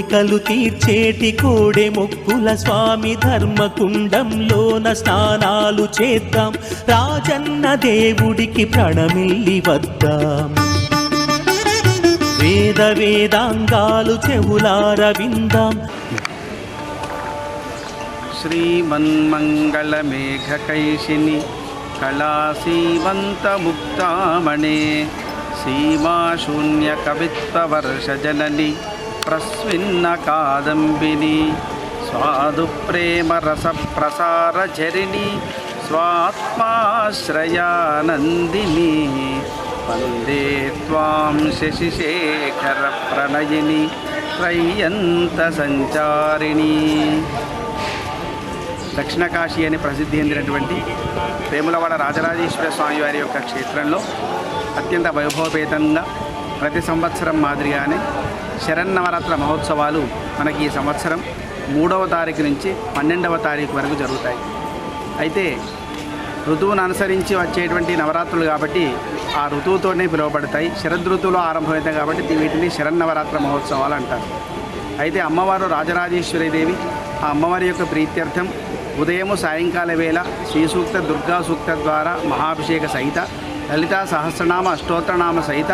కోరికలు తీర్చేటి కోడే మొక్కుల స్వామి ధర్మకుండంలోన స్నానాలు చేద్దాం. రాజన్న దేవుడికి ప్రణమిల్లి వద్దాం. వేద వేదాంగాలు చెవులార విందాం. శ్రీమన్మంగళమేఘకైషిని కళాసీమంతముక్తామణే सीमाशून्यकवित्तवर्षजननि ప్రస్విన్న కాదంబిని స్వాదు ప్రేమ రస ప్రసార ఝరిణి స్వాత్మాశ్రయానందిని. వందే త్వాం శశిశేఖర ప్రణయిని త్రయ్యంత సంచారిణి. దక్షిణ కాశీ అని ప్రసిద్ధి చెందినటువంటి ప్రేములవాడ రాజరాజేశ్వర స్వామి వారి యొక్క క్షేత్రంలో అత్యంత వైభవపేతంగా ప్రతి సంవత్సరం మాదిరిగానే శరన్నవరాత్ర మహోత్సవాలు మనకి ఈ సంవత్సరం మూడవ తారీఖు నుంచి పన్నెండవ తారీఖు వరకు జరుగుతాయి. అయితే ఋతువును అనుసరించి వచ్చేటువంటి నవరాత్రులు కాబట్టి ఆ ఋతువుతోనే పిలువబడతాయి. శరదృతువులో ఆరంభమవుతాయి కాబట్టి వీటిని శరన్నవరాత్ర మహోత్సవాలు అంటారు. అయితే అమ్మవారు రాజరాజేశ్వరీదేవి ఆ అమ్మవారి యొక్క ప్రీత్యర్థం ఉదయము సాయంకాల వేళ శ్రీ సూక్త దుర్గా సూక్త ద్వారా మహాభిషేక సహిత లలితా సహస్రనామ అష్టోత్తరనామ సహిత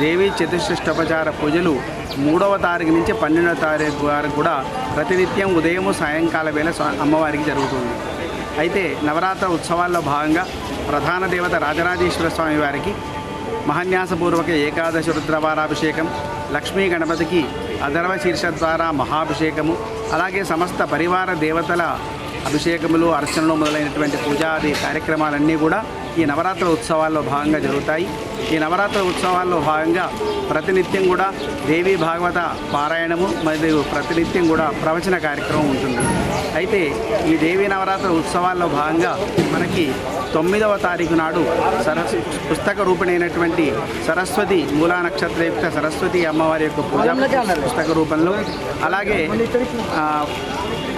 దేవీ చతుష్షష్టోపచార పూజలు మూడవ తారీఖు నుంచి పన్నెండవ తారీఖు వరకు కూడా ప్రతినిత్యం ఉదయము సాయంకాల వేళ అమ్మవారికి జరుగుతుంది. అయితే నవరాత్ర ఉత్సవాల్లో భాగంగా ప్రధాన దేవత రాజరాజేశ్వర స్వామి వారికి మహాన్యాసపూర్వక ఏకాదశి రుద్రవారాభిషేకం లక్ష్మీ గణపతికి అధర్వ శీర్ష ద్వారా మహాభిషేకము అలాగే సమస్త పరివార దేవతల అభిషేకములు అర్చనలు మొదలైనటువంటి పూజాది కార్యక్రమాలన్నీ కూడా ఈ నవరాత్ర ఉత్సవాల్లో భాగంగా జరుగుతాయి. ఈ నవరాత్ర ఉత్సవాల్లో భాగంగా ప్రతినిత్యం కూడా దేవీ భాగవత పారాయణము మరియు ప్రతినిత్యం కూడా ప్రవచన కార్యక్రమం ఉంటుంది. అయితే ఈ దేవి నవరాత్ర ఉత్సవాల్లో భాగంగా మనకి తొమ్మిదవ తారీఖు నాడు సరస్ పుస్తక రూపిణైనటువంటి సరస్వతి మూలా నక్షత్రయుక్త సరస్వతి అమ్మవారి యొక్క పూజ పుస్తక రూపంలో అలాగే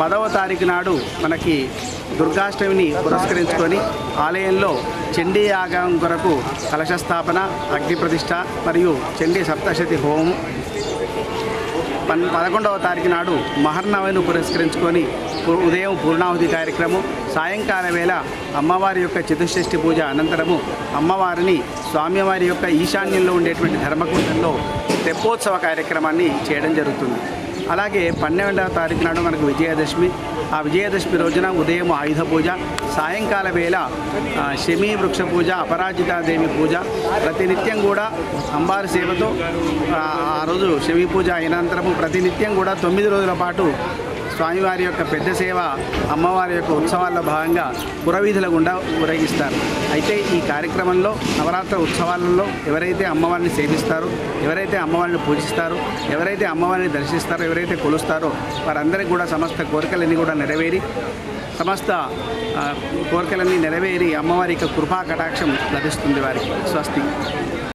పదవ తారీఖు నాడు మనకి దుర్గాష్టమిని పురస్కరించుకొని ఆలయంలో చండీ యాగం కొరకు కలశ స్థాపన అగ్ని ప్రతిష్ట మరియు చండీ సప్తశతి హోమం. పన్ పదకొండవ తారీఖు నాడు మహర్నవను పురస్కరించుకొని ఉదయం పూర్ణాహుతి కార్యక్రమం సాయంకాల వేళ అమ్మవారి యొక్క చతుషష్ఠి పూజ అనంతరము అమ్మవారిని స్వామివారి యొక్క ఈశాన్యంలో ఉండేటువంటి ధర్మకుండంలో తెప్పోత్సవ కార్యక్రమాన్ని చేయడం జరుగుతుంది. అలాగే పన్నెండవ తారీఖు నాడు మనకు విజయదశమి. ఆ విజయదశమి రోజున ఉదయం ఆయుధ పూజ సాయంకాల వేళ శమీ వృక్ష పూజ అపరాజితాదేవి పూజ. ప్రతినిత్యం కూడా అంబారి సేవతో ఆ ఆ రోజు శమీ పూజ అయినంతరము ప్రతినిత్యం కూడా తొమ్మిది రోజుల పాటు స్వామివారి యొక్క పెద్ద సేవ అమ్మవారి యొక్క ఉత్సవాల్లో భాగంగా పురవీధుల గుండా ఊరేగిస్తారు. అయితే ఈ కార్యక్రమంలో నవరాత్ర ఉత్సవాలలో ఎవరైతే అమ్మవారిని సేవిస్తారో ఎవరైతే అమ్మవారిని పూజిస్తారో ఎవరైతే అమ్మవారిని దర్శిస్తారో ఎవరైతే కొలుస్తారో వారందరికీ కూడా సమస్త కోరికలన్నీ కూడా నెరవేరి సమస్త కోరికలన్నీ నెరవేరి అమ్మవారి యొక్క కృపా కటాక్షం లభిస్తుంది వారికి. స్వస్తి.